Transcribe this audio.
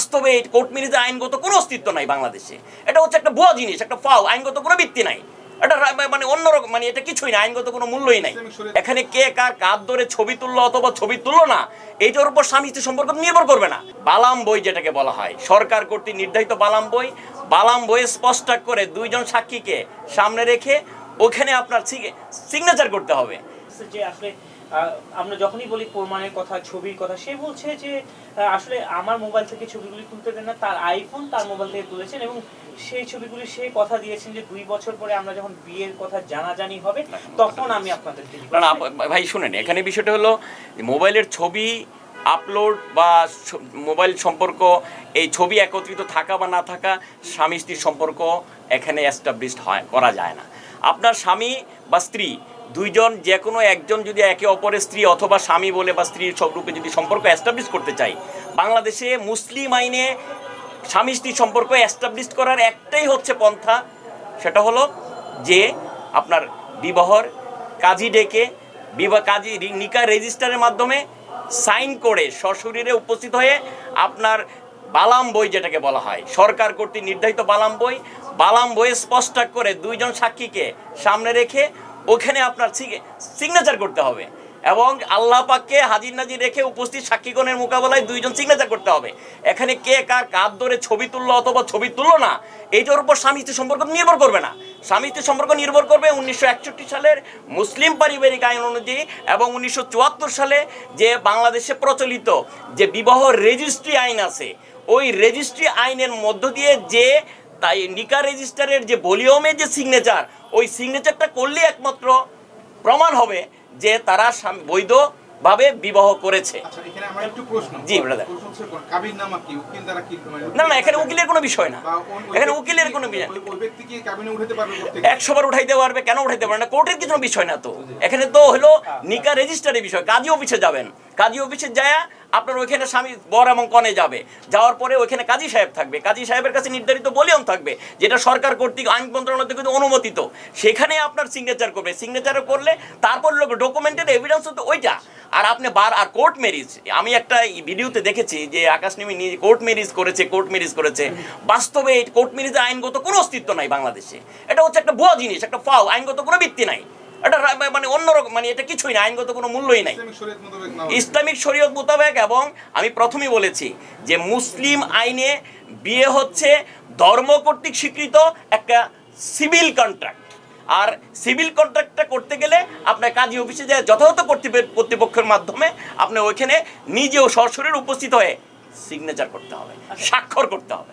বাস্তবে কোর্ট ম্যারেজে আইনগত কোনো অস্তিত্ব নাই বাংলাদেশে। এটা হচ্ছে একটা ভুয়া জিনিস একটা ফাও আইনগত কোনো ভিত্তি নাই। এটা মানে অন্যরকম মানে এটা কিছুই না আইনগত কোনো মূল্যই নাই। এখানে কে কার কাঁধ ধরে ছবি তুললো অথবা ছবি তুললো না এইটার উপর স্বামী স্ত্রী সম্পর্ক নির্ভর করবে না। বালাম বই যেটাকে বলা হয় সরকার কর্তৃক নির্ধারিত বালাম বই। বালাম বইয়ে স্পষ্ট করে দুইজন সাক্ষীকে সামনে রেখে ওখানে আপনার সিগনেচার করতে হবে। যে আসলে আমরা যখনই বলি প্রমাণের কথা ছবির কথা সে বলছে যে আসলে আমার মোবাইল থেকে ছবিগুলি তুলতে দেন না তার আইফোন তার মোবাইল থেকে তুলেছেন এবং সেই ছবিগুলি সে কথা দিয়েছেন যে দুই বছর পরে আমরা যখন বিয়ের কথা জানাজানি হবে তখন আমি আপনাদের না ভাই শুনেন এখানে বিষয়টা হলো মোবাইলের ছবি আপলোড বা মোবাইল সম্পর্ক এই ছবি একত্রিত থাকা বা না থাকা স্বামী স্ত্রীর সম্পর্ক এখানে এস্টাবলিশড হয় করা যায় না। আপনার স্বামী বা স্ত্রী দুইজন যে কোনো একজন যদি একে অপরের স্ত্রী অথবা স্বামী বলে বা স্ত্রীর সব রূপে যদি সম্পর্ক এস্টাবলিশ করতে চাই বাংলাদেশে মুসলিম আইনে স্বামী স্ত্রী সম্পর্ক এস্টাবলিশ করার একটাই হচ্ছে পন্থা, সেটা হলো যে আপনার বিবাহর কাজী ডেকে বিবাহ কাজী নিকা রেজিস্টারের মাধ্যমে সাইন করে সশরীরে উপস্থিত হয়ে আপনার বালাম বই যেটাকে বলা হয়, সরকার কর্তৃক নির্ধারিত বালাম বই, বালাম বইয়ে স্পষ্ট করে দুইজন সাক্ষীকে সামনে রেখে ওখানে আপনার সিগনেচার করতে হবে। এবং আল্লাহ পাককে হাজির নাজির রেখে উপস্থিত সাক্ষীগণের মোকাবেলায় দুইজন সিগনেচার করতে হবে। এখানে কে কার কাঁধ ধরে ছবি তুললো অথবা ছবি তুললো না, এইটার উপর স্বামী স্ত্রী সম্পর্ক নির্ভর করবে না। স্বামী স্ত্রী সম্পর্ক নির্ভর করবে উনিশশো একষট্টি সালের মুসলিম পারিবারিক আইন অনুযায়ী এবং উনিশশো চুয়াত্তর সালে যে বাংলাদেশে প্রচলিত যে বিবাহ রেজিস্ট্রি আইন আছে, ওই রেজিস্ট্রি আইনের মধ্য দিয়ে যে তাই নিকা রেজিস্টারের যে ভলিউমের যে সিগনেচার ওই সিগনেচারটা করলে একমাত্র প্রমাণ হবে যে তারা স্বামী- বৈধভাবে বিবাহ করেছে। আচ্ছা জি, মানে না না এখানে উকিলের কোনো বিষয় না। এখানে উকিলের কোনো বিষয় ওই- ওই ব্যক্তি কি কাবিনে উঠাতে পারবে কোত্থেকে? একশো বার উঠাইতে পারবে কেন উঠাইতে পারবে না? কোর্টের কিছু বিষয় না তো? এখানে তো হলো নিকা রেজিস্টারের বিষয় কাজী অফিসে যাবেন। কাজী অফিসে যায় আপনার ওইখানে স্বামী বর এবং কনে যাবে। যাওয়ার পরে ওইখানে কাজী সাহেব থাকবে। কাজী সাহেবের কাছে নির্ধারিত বলিয়ম থাকবে, যেটা সরকার কর্তৃক আইন মন্ত্রণালয় থেকে অনুমোদিত। সেখানে আপনার সিগনেচার করবে। সিগনেচার করলে তারপর লোক ডকুমেন্টের এভিডেন্স হতো ওইটা। আর আপনি বার আর কোর্ট ম্যারিজ আমি একটা ভিডিওতে দেখেছি যে আকাশ নিমি নিজে কোর্ট ম্যারিজ করেছে কোর্ট ম্যারিজ করেছে। বাস্তবে এই কোর্ট ম্যারিজে আইনগত কোনো অস্তিত্ব নাই বাংলাদেশে। এটা হচ্ছে একটা ভুয়া জিনিস, একটা ফাও আইনগত কোনো ভিত্তি নাই। মানে অন্যরকম মানে এটা কিছুই না আইনগত কোনো মূল্যই নাই। ইসলামিক শরীয়ত মোতাবেক না ইসলামিক শরীয়ত মোতাবেক এবং আমি প্রথমেই বলেছি যে মুসলিম আইনে বিয়ে হচ্ছে ধর্ম কর্তৃক স্বীকৃত একটা সিভিল কন্ট্রাক্ট। আর সিভিল কন্ট্রাক্টটা করতে গেলে আপনার কাজী অফিসে যায় যথাযথ কর্তৃপক্ষ- কর্তৃপক্ষের মাধ্যমে আপনি ওইখানে নিজেও সরাসরি উপস্থিত হয়ে সিগনেচার করতে হবে স্বাক্ষর করতে হবে।